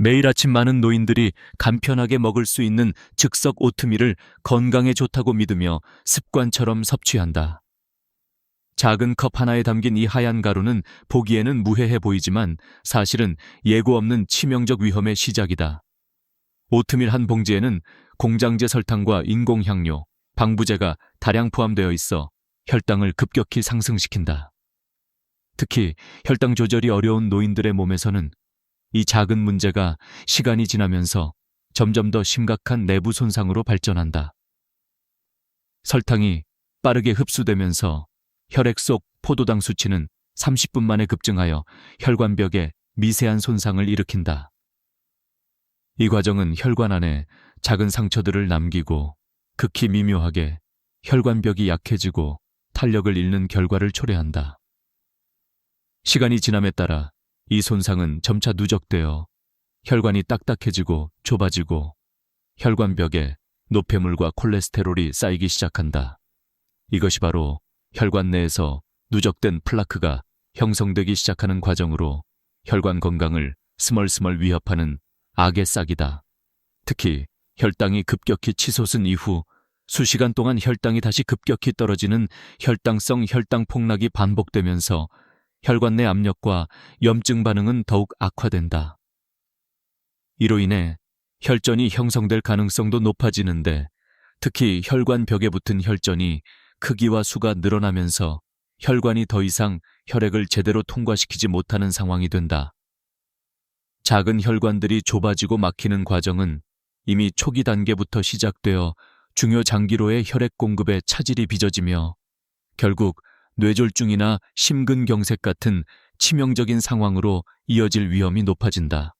매일 아침 많은 노인들이 간편하게 먹을 수 있는 즉석 오트밀을 건강에 좋다고 믿으며 습관처럼 섭취한다. 작은 컵 하나에 담긴 이 하얀 가루는 보기에는 무해해 보이지만 사실은 예고 없는 치명적 위험의 시작이다. 오트밀 한 봉지에는 공장제 설탕과 인공향료, 방부제가 다량 포함되어 있어 혈당을 급격히 상승시킨다. 특히 혈당 조절이 어려운 노인들의 몸에서는 이 작은 문제가 시간이 지나면서 점점 더 심각한 내부 손상으로 발전한다. 설탕이 빠르게 흡수되면서 혈액 속 포도당 수치는 30분 만에 급증하여 혈관벽에 미세한 손상을 일으킨다. 이 과정은 혈관 안에 작은 상처들을 남기고 극히 미묘하게 혈관벽이 약해지고 탄력을 잃는 결과를 초래한다. 시간이 지남에 따라 이 손상은 점차 누적되어 혈관이 딱딱해지고 좁아지고 혈관벽에 노폐물과 콜레스테롤이 쌓이기 시작한다. 이것이 바로 혈관 내에서 누적된 플라크가 형성되기 시작하는 과정으로 혈관 건강을 스멀스멀 위협하는 악의 싹이다. 특히 혈당이 급격히 치솟은 이후 수시간 동안 혈당이 다시 급격히 떨어지는 혈당성 혈당 폭락이 반복되면서 혈관 내 압력과 염증 반응은 더욱 악화된다. 이로 인해 혈전이 형성될 가능성도 높아지는데 특히 혈관 벽에 붙은 혈전이 크기와 수가 늘어나면서 혈관이 더 이상 혈액을 제대로 통과시키지 못하는 상황이 된다. 작은 혈관들이 좁아지고 막히는 과정은 이미 초기 단계부터 시작되어 중요 장기로의 혈액 공급에 차질이 빚어지며 결국 뇌졸중이나 심근경색 같은 치명적인 상황으로 이어질 위험이 높아진다.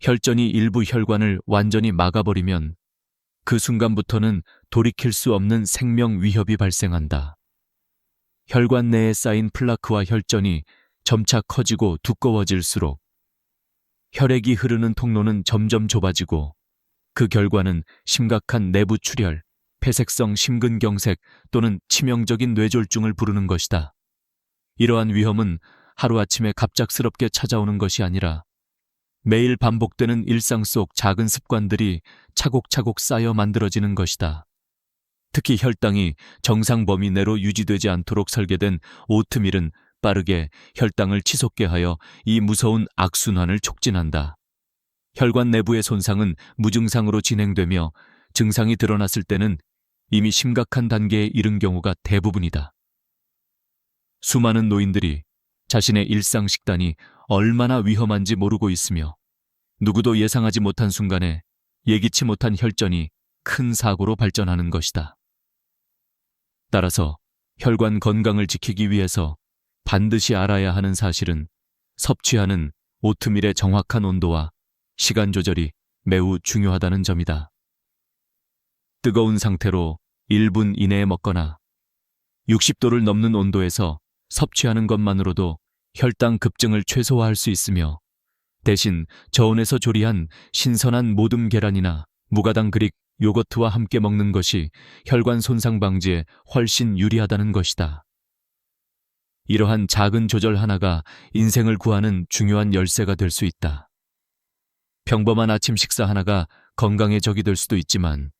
혈전이 일부 혈관을 완전히 막아버리면 그 순간부터는 돌이킬 수 없는 생명 위협이 발생한다. 혈관 내에 쌓인 플라크와 혈전이 점차 커지고 두꺼워질수록 혈액이 흐르는 통로는 점점 좁아지고 그 결과는 심각한 내부 출혈, 폐색성 심근경색 또는 치명적인 뇌졸중을 부르는 것이다. 이러한 위험은 하루아침에 갑작스럽게 찾아오는 것이 아니라 매일 반복되는 일상 속 작은 습관들이 차곡차곡 쌓여 만들어지는 것이다. 특히 혈당이 정상 범위 내로 유지되지 않도록 설계된 오트밀은 빠르게 혈당을 치솟게 하여 이 무서운 악순환을 촉진한다. 혈관 내부의 손상은 무증상으로 진행되며 증상이 드러났을 때는 이미 심각한 단계에 이른 경우가 대부분이다. 수많은 노인들이 자신의 일상 식단이 얼마나 위험한지 모르고 있으며 누구도 예상하지 못한 순간에 예기치 못한 혈전이 큰 사고로 발전하는 것이다. 따라서 혈관 건강을 지키기 위해서 반드시 알아야 하는 사실은 섭취하는 오트밀의 정확한 온도와 시간 조절이 매우 중요하다는 점이다. 뜨거운 상태로 1분 이내에 먹거나 60도를 넘는 온도에서 섭취하는 것만으로도 혈당 급증을 최소화할 수 있으며 대신 저온에서 조리한 신선한 모듬 계란이나 무가당 그릭 요거트와 함께 먹는 것이 혈관 손상 방지에 훨씬 유리하다는 것이다. 이러한 작은 조절 하나가 인생을 구하는 중요한 열쇠가 될 수 있다. 평범한 아침 식사 하나가 건강에 적이 될 수도 있지만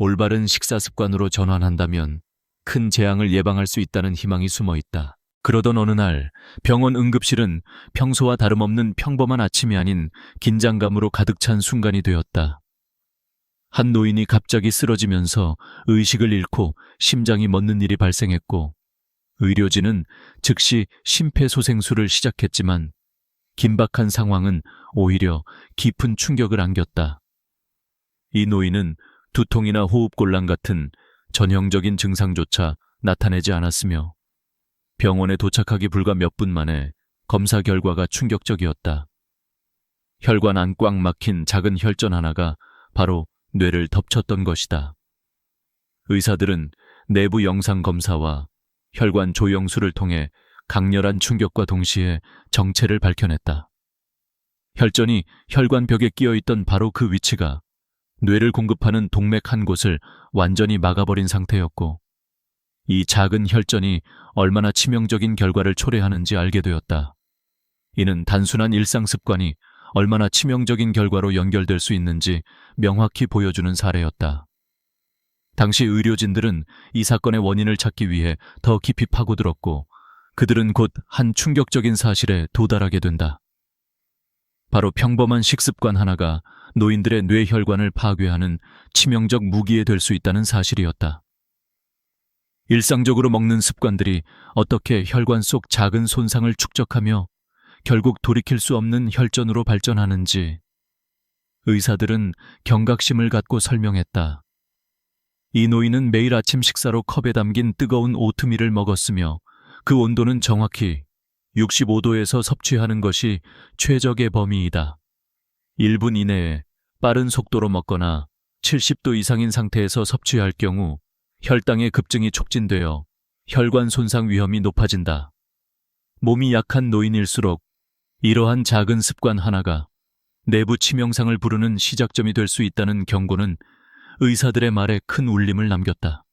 올바른 식사 습관으로 전환한다면 큰 재앙을 예방할 수 있다는 희망이 숨어 있다. 그러던 어느 날 병원 응급실은 평소와 다름없는 평범한 아침이 아닌 긴장감으로 가득 찬 순간이 되었다. 한 노인이 갑자기 쓰러지면서 의식을 잃고 심장이 멎는 일이 발생했고 의료진은 즉시 심폐소생술을 시작했지만 긴박한 상황은 오히려 깊은 충격을 안겼다. 이 노인은 두통이나 호흡곤란 같은 전형적인 증상조차 나타내지 않았으며 병원에 도착하기 불과 몇 분 만에 검사 결과가 충격적이었다. 혈관 안 꽉 막힌 작은 혈전 하나가 바로 뇌를 덮쳤던 것이다. 의사들은 내부 영상 검사와 혈관 조영술을 통해 강렬한 충격과 동시에 정체를 밝혀냈다. 혈전이 혈관 벽에 끼어 있던 바로 그 위치가 뇌를 공급하는 동맥 한 곳을 완전히 막아버린 상태였고, 이 작은 혈전이 얼마나 치명적인 결과를 초래하는지 알게 되었다. 이는 단순한 일상 습관이 얼마나 치명적인 결과로 연결될 수 있는지 명확히 보여주는 사례였다. 당시 의료진들은 이 사건의 원인을 찾기 위해 더 깊이 파고들었고 그들은 곧 한 충격적인 사실에 도달하게 된다. 바로 평범한 식습관 하나가 노인들의 뇌혈관을 파괴하는 치명적 무기에 될 수 있다는 사실이었다. 일상적으로 먹는 습관들이 어떻게 혈관 속 작은 손상을 축적하며 결국 돌이킬 수 없는 혈전으로 발전하는지 의사들은 경각심을 갖고 설명했다. 이 노인은 매일 아침 식사로 컵에 담긴 뜨거운 오트밀을 먹었으며 그 온도는 정확히 65도에서 섭취하는 것이 최적의 범위이다. 1분 이내에 빠른 속도로 먹거나 70도 이상인 상태에서 섭취할 경우 혈당의 급증이 촉진되어 혈관 손상 위험이 높아진다. 몸이 약한 노인일수록 이러한 작은 습관 하나가 내부 치명상을 부르는 시작점이 될 수 있다는 경고는 의사들의 말에 큰 울림을 남겼다.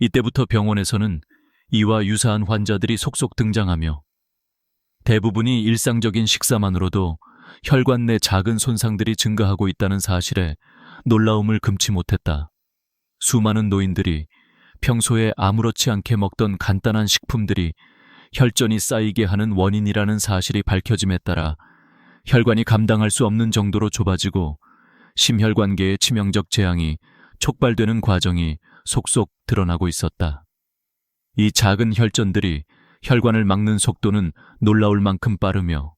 이때부터 병원에서는 이와 유사한 환자들이 속속 등장하며 대부분이 일상적인 식사만으로도 혈관 내 작은 손상들이 증가하고 있다는 사실에 놀라움을 금치 못했다. 수많은 노인들이 평소에 아무렇지 않게 먹던 간단한 식품들이 혈전이 쌓이게 하는 원인이라는 사실이 밝혀짐에 따라 혈관이 감당할 수 없는 정도로 좁아지고 심혈관계의 치명적 재앙이 촉발되는 과정이 속속 드러나고 있었다. 이 작은 혈전들이 혈관을 막는 속도는 놀라울 만큼 빠르며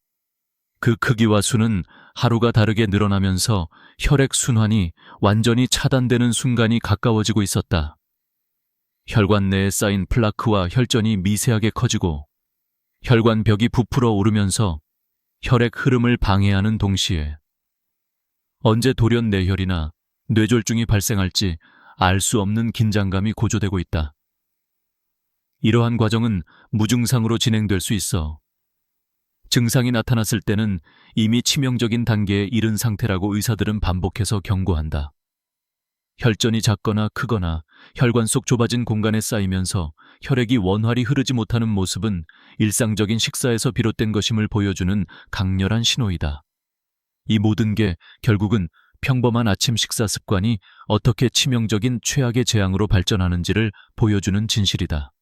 그 크기와 수는 하루가 다르게 늘어나면서 혈액 순환이 완전히 차단되는 순간이 가까워지고 있었다. 혈관 내에 쌓인 플라크와 혈전이 미세하게 커지고 혈관 벽이 부풀어 오르면서 혈액 흐름을 방해하는 동시에 언제 돌연 뇌혈이나 뇌졸중이 발생할지 알 수 없는 긴장감이 고조되고 있다. 이러한 과정은 무증상으로 진행될 수 있어 증상이 나타났을 때는 이미 치명적인 단계에 이른 상태라고 의사들은 반복해서 경고한다. 혈전이 작거나 크거나 혈관 속 좁아진 공간에 쌓이면서 혈액이 원활히 흐르지 못하는 모습은 일상적인 식사에서 비롯된 것임을 보여주는 강렬한 신호이다. 이 모든 게 결국은 평범한 아침 식사 습관이 어떻게 치명적인 최악의 재앙으로 발전하는지를 보여주는 진실이다.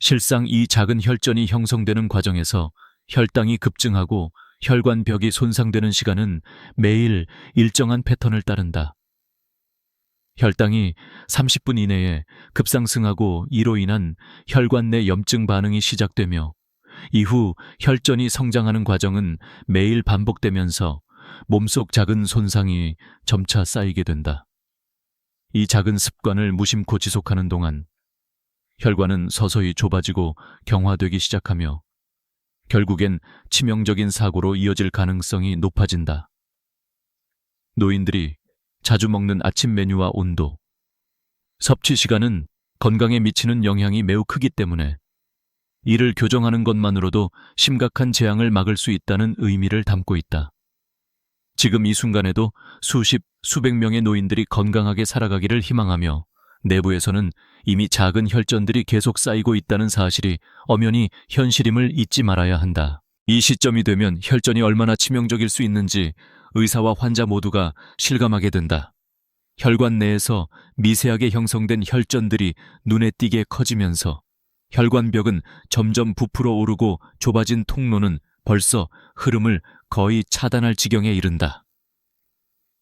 실상 이 작은 혈전이 형성되는 과정에서 혈당이 급증하고 혈관벽이 손상되는 시간은 매일 일정한 패턴을 따른다. 혈당이 30분 이내에 급상승하고 이로 인한 혈관 내 염증 반응이 시작되며 이후 혈전이 성장하는 과정은 매일 반복되면서 몸속 작은 손상이 점차 쌓이게 된다. 이 작은 습관을 무심코 지속하는 동안 혈관은 서서히 좁아지고 경화되기 시작하며 결국엔 치명적인 사고로 이어질 가능성이 높아진다. 노인들이 자주 먹는 아침 메뉴와 온도, 섭취 시간은 건강에 미치는 영향이 매우 크기 때문에 이를 교정하는 것만으로도 심각한 재앙을 막을 수 있다는 의미를 담고 있다. 지금 이 순간에도 수십, 수백 명의 노인들이 건강하게 살아가기를 희망하며 내부에서는 이미 작은 혈전들이 계속 쌓이고 있다는 사실이 엄연히 현실임을 잊지 말아야 한다. 이 시점이 되면 혈전이 얼마나 치명적일 수 있는지 의사와 환자 모두가 실감하게 된다. 혈관 내에서 미세하게 형성된 혈전들이 눈에 띄게 커지면서 혈관벽은 점점 부풀어 오르고 좁아진 통로는 벌써 흐름을 거의 차단할 지경에 이른다.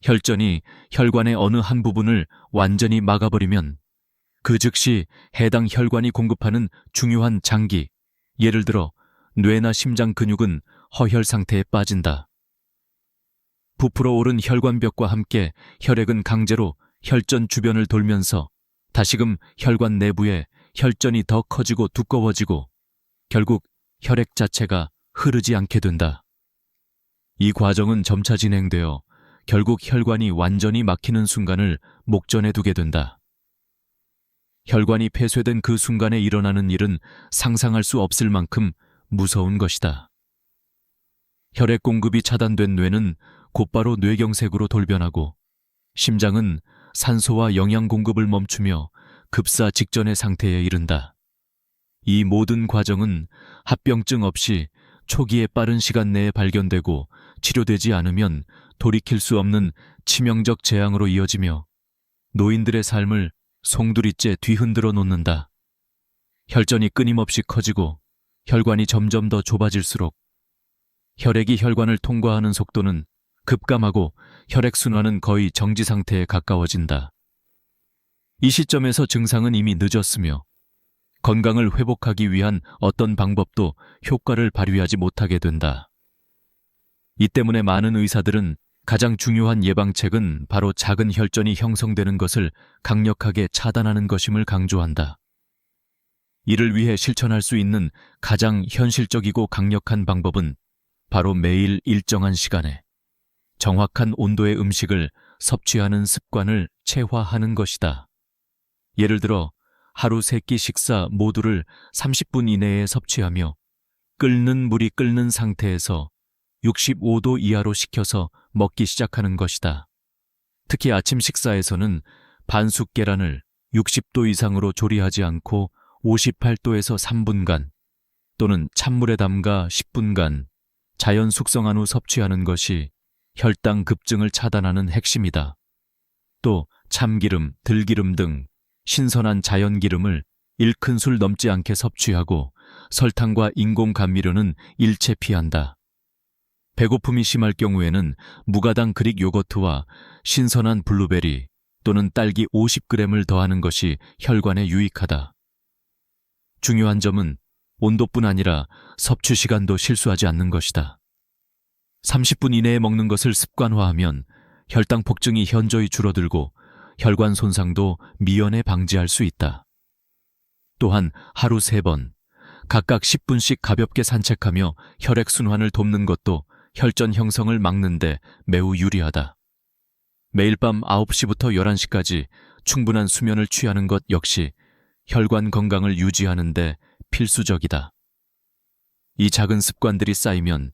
혈전이 혈관의 어느 한 부분을 완전히 막아버리면 그 즉시 해당 혈관이 공급하는 중요한 장기, 예를 들어 뇌나 심장 근육은 허혈 상태에 빠진다. 부풀어 오른 혈관벽과 함께 혈액은 강제로 혈전 주변을 돌면서 다시금 혈관 내부에 혈전이 더 커지고 두꺼워지고 결국 혈액 자체가 흐르지 않게 된다. 이 과정은 점차 진행되어 결국 혈관이 완전히 막히는 순간을 목전에 두게 된다. 혈관이 폐쇄된 그 순간에 일어나는 일은 상상할 수 없을 만큼 무서운 것이다. 혈액 공급이 차단된 뇌는 곧바로 뇌경색으로 돌변하고 심장은 산소와 영양 공급을 멈추며 급사 직전의 상태에 이른다. 이 모든 과정은 합병증 없이 초기에 빠른 시간 내에 발견되고 치료되지 않으면 돌이킬 수 없는 치명적 재앙으로 이어지며 노인들의 삶을 송두리째 뒤흔들어 놓는다. 혈전이 끊임없이 커지고 혈관이 점점 더 좁아질수록 혈액이 혈관을 통과하는 속도는 급감하고 혈액순환은 거의 정지 상태에 가까워진다. 이 시점에서 증상은 이미 늦었으며 건강을 회복하기 위한 어떤 방법도 효과를 발휘하지 못하게 된다. 이 때문에 많은 의사들은 가장 중요한 예방책은 바로 작은 혈전이 형성되는 것을 강력하게 차단하는 것임을 강조한다. 이를 위해 실천할 수 있는 가장 현실적이고 강력한 방법은 바로 매일 일정한 시간에 정확한 온도의 음식을 섭취하는 습관을 체화하는 것이다. 예를 들어 하루 세끼 식사 모두를 30분 이내에 섭취하며 끓는 물이 끓는 상태에서 65도 이하로 식혀서 먹기 시작하는 것이다. 특히 아침 식사에서는 반숙 계란을 60도 이상으로 조리하지 않고 58도에서 3분간 또는 찬물에 담가 10분간 자연 숙성한 후 섭취하는 것이 혈당 급증을 차단하는 핵심이다. 또 참기름, 들기름 등 신선한 자연 기름을 1큰술 넘지 않게 섭취하고 설탕과 인공 감미료는 일체 피한다. 배고픔이 심할 경우에는 무가당 그릭 요거트와 신선한 블루베리 또는 딸기 50g을 더하는 것이 혈관에 유익하다. 중요한 점은 온도뿐 아니라 섭취 시간도 실수하지 않는 것이다. 30분 이내에 먹는 것을 습관화하면 혈당 폭증이 현저히 줄어들고 혈관 손상도 미연에 방지할 수 있다. 또한 하루 세 번, 각각 10분씩 가볍게 산책하며 혈액순환을 돕는 것도 혈전 형성을 막는데 매우 유리하다. 매일 밤 9시부터 11시까지 충분한 수면을 취하는 것 역시 혈관 건강을 유지하는데 필수적이다. 이 작은 습관들이 쌓이면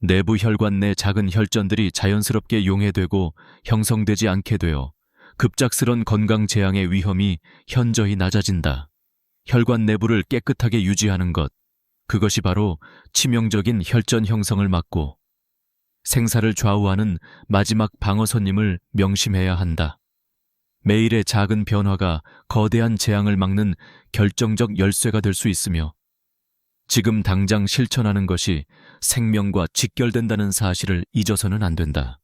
내부 혈관 내 작은 혈전들이 자연스럽게 용해되고 형성되지 않게 되어 급작스런 건강 재앙의 위험이 현저히 낮아진다. 혈관 내부를 깨끗하게 유지하는 것, 그것이 바로 치명적인 혈전 형성을 막고 생사를 좌우하는 마지막 방어선임을 명심해야 한다. 매일의 작은 변화가 거대한 재앙을 막는 결정적 열쇠가 될 수 있으며 지금 당장 실천하는 것이 생명과 직결된다는 사실을 잊어서는 안 된다.